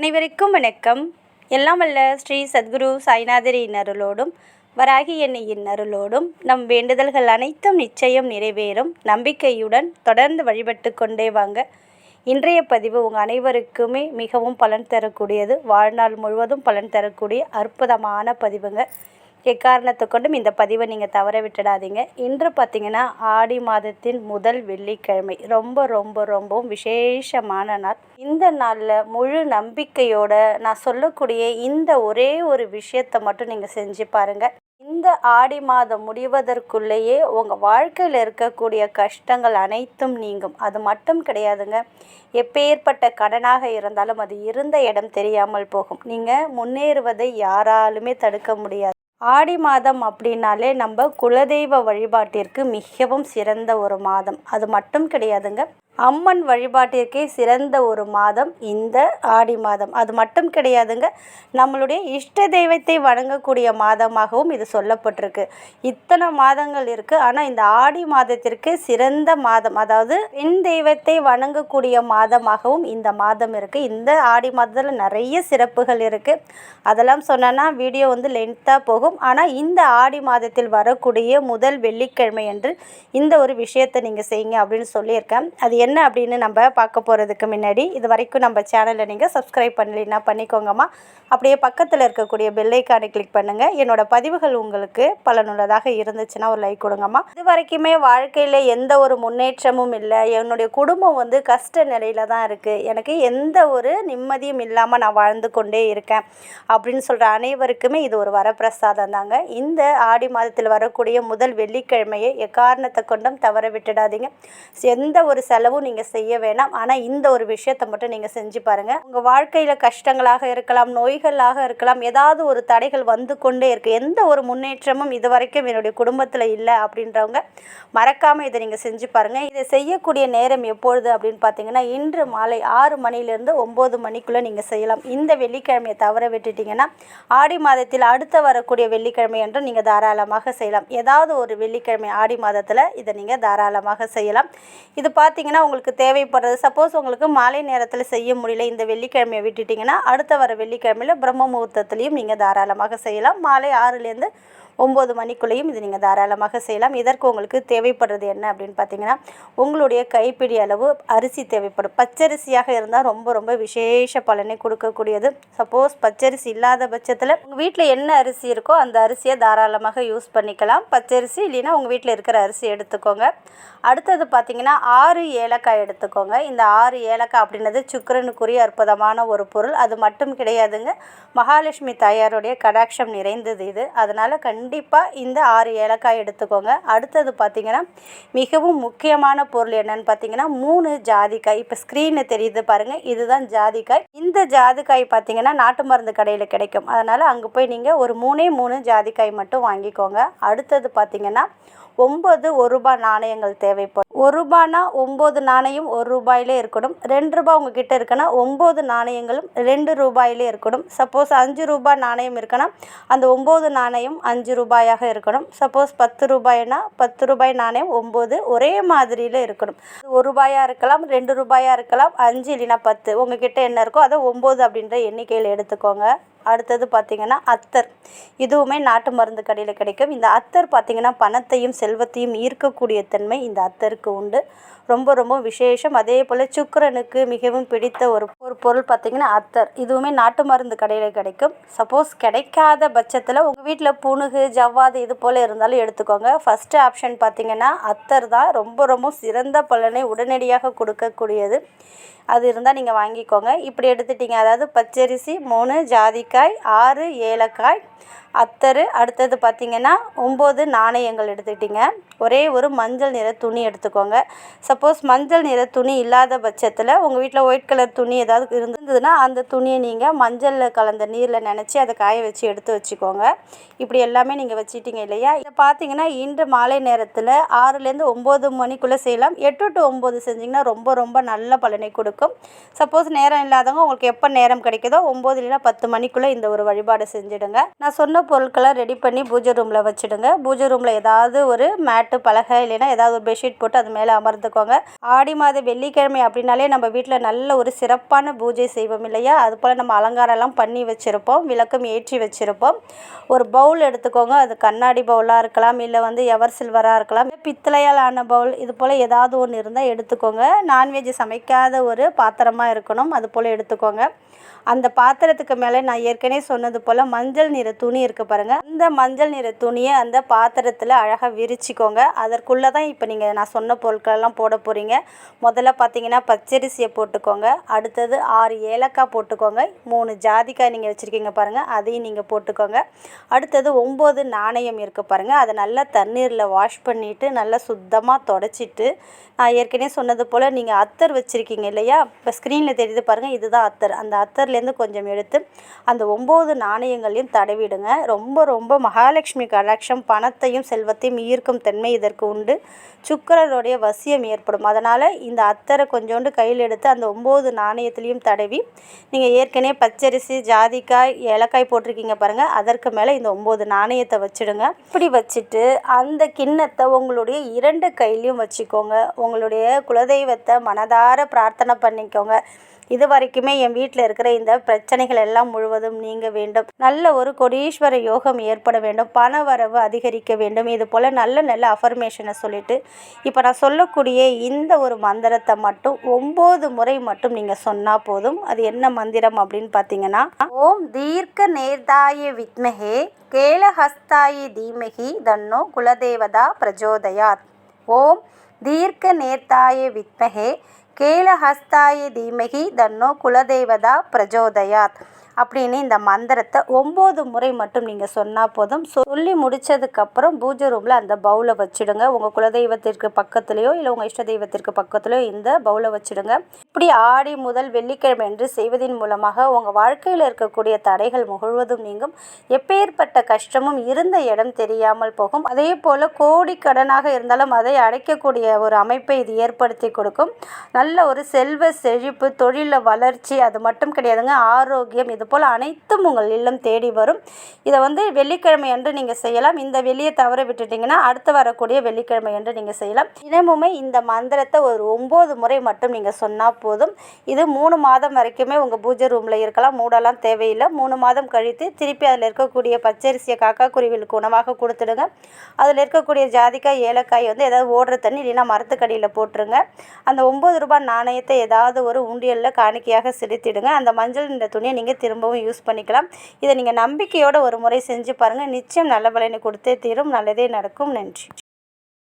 அனைவருக்கும் வணக்கம். எல்லாம் வல்ல ஸ்ரீ சத்குரு சாய்நாதரின் அருளோடும் வராகி எண்ணெயின் அருளோடும் நம் வேண்டுதல்கள் அனைத்தும் நிச்சயம் நிறைவேறும். நம்பிக்கையுடன் தொடர்ந்து வழிபட்டு கொண்டே வாங்க. இன்றைய பதிவு உங்கள் அனைவருக்குமே மிகவும் பலன் தரக்கூடியது. வாழ்நாள் முழுவதும் பலன் தரக்கூடிய அற்புதமான பதிவுங்க. எக்காரணத்தை கொண்டும் இந்த பதிவை நீங்கள் தவற விட்டுடாதீங்க. இன்று பார்த்தீங்கன்னா ஆடி மாதத்தின் முதல் வெள்ளிக்கிழமை. ரொம்ப ரொம்ப ரொம்பவும் விசேஷமான நாள். இந்த நாளில் முழு நம்பிக்கையோட நான் சொல்லக்கூடிய இந்த ஒரே ஒரு விஷயத்தை மட்டும் நீங்கள் செஞ்சு பாருங்கள் இந்த ஆடி மாதம் முடிவதற்குள்ளேயே உங்கள் வாழ்க்கையில் இருக்கக்கூடிய கஷ்டங்கள் அனைத்தும் நீங்கும். அது மட்டும் கிடையாதுங்க. எப்பேற்பட்ட கடனாக இருந்தாலும் அது இருந்த இடம் தெரியாமல் போகும். நீங்கள் முன்னேறுவதை யாராலுமே தடுக்க முடியாது. ஆடி மாதம் அப்படின்னாலே நம்ம குலதெய்வ வழிபாட்டிற்கு மிகவும் சிறந்த ஒரு மாதம். அது மட்டும் கிடையாதுங்க. அம்மன் வழிபாட்டிற்கே சிறந்த ஒரு மாதம் இந்த ஆடி மாதம். அது மட்டும் கிடையாதுங்க நம்மளுடைய இஷ்ட தெய்வத்தை வணங்கக்கூடிய மாதமாகவும் இது சொல்லப்பட்டிருக்கு. இத்தனை மாதங்கள் இருக்குது ஆனால் இந்த ஆடி மாதத்திற்கு சிறந்த மாதம் அதாவது பெண் தெய்வத்தை வணங்கக்கூடிய மாதமாகவும் இந்த மாதம் இருக்குது இந்த ஆடி மாதத்தில் நிறைய சிறப்புகள் இருக்குது அதெல்லாம் சொன்னேன்னா வீடியோ வந்து லென்த்தாக போகும். ஆனால் இந்த ஆடி மாதத்தில் வரக்கூடிய முதல் வெள்ளிக்கிழமை என்று இந்த ஒரு விஷயத்தை நீங்கள் செய்யுங்க அப்படின்னு சொல்லியிருக்கேன். அது என்ன என்ன அப்படின்னு நம்ம பார்க்க போகிறதுக்கு முன்னாடி இது வரைக்கும் நம்ம சேனலை நீங்கள் சப்ஸ்கிரைப் பண்ணலைன்னா பண்ணிக்கோங்கம்மா. அப்படியே பக்கத்தில் இருக்கக்கூடிய பெல்லைக்கானை கிளிக் பண்ணுங்கள் என்னோட பதிவுகள் உங்களுக்கு பலனுள்ளதாக இருந்துச்சுன்னா ஒரு லைக் கொடுங்கம்மா. இது வரைக்குமே வாழ்க்கையில் எந்த ஒரு முன்னேற்றமும் இல்லை. என்னுடைய குடும்பம் வந்து கஷ்ட நிலையில தான் இருக்குது எனக்கு எந்த ஒரு நிம்மதியும் இல்லாமல் நான் வாழ்ந்து கொண்டே இருக்கேன். அப்படின்னு சொல்கிற அனைவருக்குமே இது ஒரு வரப்பிரசாதம் தாங்க. இந்த ஆடி மாதத்தில் வரக்கூடிய முதல் வெள்ளிக்கிழமையை எக்காரணத்தை கொண்டும் தவற விட்டுடாதீங்க. எந்த ஒரு செலவும் நீங்கள் செய்ய வேணாம். ஆனால் இந்த ஒரு விஷயத்தை மட்டும் நீங்கள் செஞ்சு பாருங்கள் உங்கள் வாழ்க்கையில் கஷ்டங்களாக இருக்கலாம் நோய்களாக இருக்கலாம் ஏதாவது ஒரு தடைகள் வந்து கொண்டே இருக்குது எந்த ஒரு முன்னேற்றமும் இது வரைக்கும் என்னுடைய குடும்பத்தில் இல்லை அப்படின்றவங்க மறக்காமல் இதை நீங்கள் செஞ்சு பாருங்கள் இதை செய்யக்கூடிய நேரம் எப்பொழுது அப்படின்னு பார்த்தீங்கன்னா இன்று மாலை ஆறு மணிலேருந்து ஒம்பது மணிக்குள்ளே நீங்கள் செய்யலாம். இந்த வெள்ளிக்கிழமையை தவற விட்டுட்டிங்கன்னா ஆடி மாதத்தில் அடுத்த வரக்கூடிய வெள்ளிக்கிழமை என்றும் நீங்கள் தாராளமாக செய்யலாம். ஏதாவது ஒரு வெள்ளிக்கிழமை ஆடி மாதத்தில் இதை நீங்கள் தாராளமாக செய்யலாம். இது பார்த்தீங்கன்னா உங்களுக்கு தேவைப்படுறது? சப்போஸ் உங்களுக்கு மாலை நேரத்தில் செய்ய முடியல இந்த வெள்ளிக்கிழமையை விட்டுட்டிங்கன்னா அடுத்த வர வெள்ளிக்கிழமையில் பிரம்ம முகூர்த்தத்துலேயும் நீங்கள் தாராளமாக செய்யலாம். மாலை ஆறுலேருந்து ஒம்பது மணிக்குள்ளேயும் இது நீங்கள் தாராளமாக செய்யலாம். இதற்கு உங்களுக்கு தேவைப்படுறது என்ன அப்படின்னு பார்த்தீங்கன்னா உங்களுடைய கைப்பிடி அளவு அரிசி தேவைப்படும். பச்சரிசியாக இருந்தால் ரொம்ப ரொம்ப விசேஷ பலனை கொடுக்கக்கூடியது. சப்போஸ் பச்சரிசி இல்லாத பட்சத்தில் உங்கள் வீட்டில் என்ன அரிசி இருக்கோ அந்த அரிசியை தாராளமாக யூஸ் பண்ணிக்கலாம். பச்சரிசி இல்லைன்னா உங்கள் வீட்டில் இருக்கிற அரிசி எடுத்துக்கோங்க. அடுத்தது பார்த்தீங்கன்னா ஆறு ஏலக்காய் எடுத்துக்கோங்க. இந்த ஆறு ஏலக்காய் அப்படின்றது சுக்கரனுக்குரிய அற்புதமான ஒரு பொருள். அது மட்டும் கிடையாதுங்க. மகாலட்சுமி தாயாருடைய கடாட்சம் நிறைந்தது இது. அதனால் கண் கண்டிப்பாக இந்த ஆறு ஏலக்காய் எடுத்துக்கோங்க. அடுத்தது பார்த்திங்கன்னா மிகவும் முக்கியமான பொருள் என்னன்னு பார்த்தீங்கன்னா மூணு ஜாதிக்காய். இப்போ ஸ்க்ரீனில் தெரியுது பாருங்கள் இதுதான் ஜாதிக்காய். இந்த ஜாதிக்காய் பார்த்தீங்கன்னா நாட்டு மருந்து கடையில் கிடைக்கும். அதனால் அங்கே போய் நீங்கள் ஒரு மூணே மூணு ஜாதிக்காய் மட்டும் வாங்கிக்கோங்க. அடுத்தது பார்த்திங்கன்னா ஒம்பது ஒரு ரூபாய் நாணயங்கள் தேவைப்படும். ஒரு ரூபானா ஒம்பது நாணயம் ஒரு ரூபாயிலே இருக்கணும். ரெண்டு ரூபாய் உங்ககிட்ட இருக்குன்னா ஒம்பது நாணயங்களும் ரெண்டு ரூபாயிலே இருக்கணும். சப்போஸ் அஞ்சு ரூபாய் நாணயம் இருக்குன்னா அந்த ஒம்பது நாணயம் அஞ்சு ரூபாயாக இருக்கணும். சப்போஸ் பத்து ரூபாய்னா பத்து ரூபாய் நாணயம் ஒம்பது ஒரே மாதிரியில் இருக்கணும். ஒரு ரூபாயாக இருக்கலாம் ரெண்டு ரூபாயாக இருக்கலாம் அஞ்சு இல்லைன்னா பத்து. உங்ககிட்ட என்ன இருக்கோ அதை ஒம்பது அப்படின்ற எண்ணிக்கையில் எடுத்துக்கோங்க. அடுத்தது பார்த்திங்கன்னா அத்தர். இதுவுமே நாட்டு மருந்து கடையில் கிடைக்கும். இந்த அத்தர் பார்த்திங்கன்னா பணத்தையும் செல்வத்தையும் ஈர்க்கக்கூடிய தன்மை இந்த அத்தருக்கு உண்டு. ரொம்ப ரொம்ப விசேஷம். அதே போல் சுக்கரனுக்கு மிகவும் பிடித்த ஒரு ஒரு பொருள் பார்த்திங்கன்னா அத்தர். இதுவுமே நாட்டு மருந்து கடையில் கிடைக்கும். சப்போஸ் கிடைக்காத பட்சத்தில் உங்கள் வீட்டில் புணுகு ஜவ்வாது இது போல் இருந்தாலும் எடுத்துக்கோங்க. ஃபஸ்ட்டு ஆப்ஷன் பார்த்திங்கன்னா அத்தர் தான் ரொம்ப ரொம்ப சிறந்த பலனை உடனடியாக கொடுக்கக்கூடியது. அது இருந்தால் நீங்கள் வாங்கிக்கோங்க. இப்படி எடுத்துட்டிங்க. அதாவது பச்சரிசி மூணு ஜாதி ஜாதிக்காய் ஆறு ஏலக்காய் அத்தர் அடுத்தது பார்த்திங்கன்னா ஒம்பது நாணயங்கள் எடுத்துக்கிட்டிங்க. ஒரே ஒரு மஞ்சள் நிற துணி எடுத்துக்கோங்க. சப்போஸ் மஞ்சள் நிற துணி இல்லாத பட்சத்தில் உங்கள் வீட்டில் ஒயிட் கலர் துணி ஏதாவது இருந்ததுன்னா அந்த துணியை நீங்கள் மஞ்சளில் கலந்த நீரில் நினச்சி அதை காய வச்சு எடுத்து வச்சுக்கோங்க. இப்படி எல்லாமே நீங்கள் வச்சுட்டீங்க இல்லையா? இதை பார்த்தீங்கன்னா இன்று மாலை நேரத்தில் ஆறுலேருந்து ஒம்பது மணிக்குள்ளே செய்யலாம். எட்டு டு ஒம்பது செஞ்சிங்கன்னா ரொம்ப ரொம்ப நல்ல பலனை கொடுக்கும். சப்போஸ் நேரம் இல்லாதவங்க உங்களுக்கு எப்போ நேரம் கிடைக்குதோ ஒம்பது இல்லைன்னா பத்து மணிக்குள்ளே இந்த ஒரு வழிபாடு செஞ்சுடுங்க. நான் சொன்ன சொன்ன பொருட்களை ரெடி பண்ணி பூஜை ரூமில் வச்சுடுங்க. பூஜை ரூமில் ஏதாவது ஒரு மேட்டு பலகை இல்லைன்னா ஏதாவது ஒரு பெட்ஷீட் போட்டு அது மேலே அமர்ந்துக்கோங்க. ஆடி மாத வெள்ளிக்கிழமை அப்படின்னாலே நம்ம வீட்டில் நல்ல ஒரு சிறப்பான பூஜை செய்வோம் இல்லையா? அது போல் நம்ம அலங்காரம்லாம் பண்ணி வச்சுருப்போம் விளக்கம் ஏற்றி வச்சுருப்போம். ஒரு பவுல் எடுத்துக்கோங்க. அது கண்ணாடி பவுலாக இருக்கலாம் இல்லை வந்து எவர் சில்வராக இருக்கலாம் பித்தளையால் ஆன பவுல் இது போல் ஏதாவது ஒன்று இருந்தால் எடுத்துக்கோங்க. நான்வெஜ் சமைக்காத ஒரு பாத்திரமாக இருக்கணும் அது போல் எடுத்துக்கோங்க. அந்த பாத்திரத்துக்கு மேலே நான் ஏற்கனவே சொன்னது போல் மஞ்சள் நிற துணி இருக்குது பாருங்கள் அந்த மஞ்சள் நிற துணியை அந்த பாத்திரத்தில் அழகாக விரிச்சிக்கோங்க. அதற்குள்ளே தான் இப்போ நீங்கள் நான் சொன்ன பொருட்களெல்லாம் போட போகிறீங்க முதல்ல பார்த்தீங்கன்னா பச்சரிசியை போட்டுக்கோங்க. அடுத்தது ஆறு ஏலக்காய் போட்டுக்கோங்க. மூணு ஜாதிக்காய் நீங்கள் வச்சுருக்கீங்க பாருங்கள் அதையும் நீங்கள் போட்டுக்கோங்க. அடுத்தது ஒம்பது நாணயம் இருக்குது பாருங்கள் அதை நல்லா தண்ணீரில் வாஷ் பண்ணிவிட்டு நல்லா சுத்தமாக தொடச்சிட்டு நான் ஏற்கனவே சொன்னது போல் நீங்கள் அத்தர் வச்சுருக்கீங்க இல்லையா? இப்போ ஸ்க்ரீனில் தெரியுது பாருங்கள் இதுதான் அத்தர். அந்த அத்தர்லேருந்து கொஞ்சம் எடுத்து அந்த ஒம்பது நாணயங்களையும் தடவிடுங்க. ரொம்ப ரொம்ப மகாலட்சுமி கடாட்சம் பணத்தையும் செல்வத்தையும் ஈர்க்கும் தன்மை இதற்கு உண்டு. சுக்கரனுடைய வசியம் ஏற்படும். அதனால் இந்த அத்தரை கொஞ்சோண்டு கையில் எடுத்து அந்த ஒம்பது நாணயத்துலேயும் தடவி நீங்கள் ஏற்கனவே பச்சரிசி ஜாதிக்காய் ஏலக்காய் போட்டிருக்கீங்க பாருங்கள் அதற்கு மேலே இந்த ஒம்பது நாணயத்தை வச்சுடுங்க. இப்படி வச்சுட்டு அந்த கிண்ணத்தை உங்களுடைய இரண்டு கையிலையும் வச்சுக்கோங்க. உங்களுடைய குலதெய்வத்தை மனதார பிரார்த்தனை பண்ணிக்கோங்க. இது வரைக்குமே என் வீட்டில் இருக்கிற இந்த பிரச்சனைகள் எல்லாம் முழுவதும் நீங்க வேண்டும். நல்ல ஒரு கொடீஸ்வர யோகம் ஏற்பட வேண்டும். பண வரவு அதிகரிக்க வேண்டும். இது போல் நல்ல நல்ல அஃபர்மேஷனை சொல்லிட்டு இப்போ நான் சொல்லக்கூடிய இந்த ஒரு மந்திரத்தை மட்டும் ஒம்பது முறை மட்டும் நீங்கள் சொன்னால் போதும். அது என்ன மந்திரம் அப்படின்னு பார்த்தீங்கன்னா ஓம் தீர்க்க நேர்தாய வித்மஹே கேலஹஸ்தாயி தீமகி தன்னோ குலதேவதா பிரஜோதயாத். ஓம் தீர்க்க நேர்த்தாய வித்மகே கேலஹஸ்தாய தீமகி தன்னோ குலதெய்வதா பிரஜோதயாத் அப்படின்னு இந்த மந்திரத்தை ஒம்பது முறை மட்டும் நீங்கள் சொன்னால் போதும். சொல்லி முடித்ததுக்கப்புறம் பூஜை ரூமில் அந்த பவுலை வச்சுடுங்க. உங்கள் குலதெய்வத்திற்கு பக்கத்துலேயோ இல்லை உங்கள் இஷ்ட தெய்வத்திற்கு பக்கத்துலேயோ இந்த பவுலை வச்சுடுங்க. இப்படி ஆடி முதல் வெள்ளிக்கிழமை என்று செய்வதன் மூலமாக உங்கள் வாழ்க்கையில் இருக்கக்கூடிய தடைகள் முழுவதும் நீங்கும். எப்பேற்பட்ட கஷ்டமும் இருந்த இடம் தெரியாமல் போகும். அதே போல் கோடி கடனாக இருந்தாலும் அதை அடைக்கக்கூடிய ஒரு அமைப்பை இது ஏற்படுத்தி கொடுக்கும். நல்ல ஒரு செல்வ செழிப்பு தொழிலில் வளர்ச்சி அது மட்டும் கிடையாதுங்க. ஆரோக்கியம் இது போல் அனைத்தும் உங்கள் இல்லம் தேடி வரும். இதை வந்து வெள்ளிக்கிழமை என்று நீங்கள் செய்யலாம். இந்த வெளியை தவற விட்டுட்டிங்கன்னா அடுத்து வரக்கூடிய வெள்ளிக்கிழமை என்று நீங்கள் செய்யலாம். தினமுமே இந்த மந்திரத்தை ஒரு ஒம்பது முறை மட்டும் நீங்கள் சொன்னால் போதும். இது மூணு மாதம் வரைக்குமே உங்கள் பூஜை ரூமில் இருக்கலாம். மூடெல்லாம் தேவையில்லை. மூணு மாதம் கழித்து திருப்பி அதில் இருக்கக்கூடிய பச்சரிசியை காக்கா குருவிகளுக்கு உணவாக கொடுத்துடுங்க. அதில் இருக்கக்கூடிய ஜாதிக்காய் ஏலக்காய் வந்து ஏதாவது ஓடுற தண்ணி இல்லைன்னா மரத்துக்கடியில் போட்டுருங்க. அந்த ஒம்பது ரூபாய் நாணயத்தை ஏதாவது ஒரு உண்டியலில் காணிக்கையாக செலுத்திடுங்க. அந்த மஞ்சள் இந்த துணியை நீங்கள் திரும்பவும் யூஸ் பண்ணிக்கலாம். இதை நீங்கள் நம்பிக்கையோடு ஒரு முறை செஞ்சு பாருங்கள் நிச்சயம் நல்ல பலனை கொடுத்தே தீரும். நல்லதே நடக்கும். நன்றி.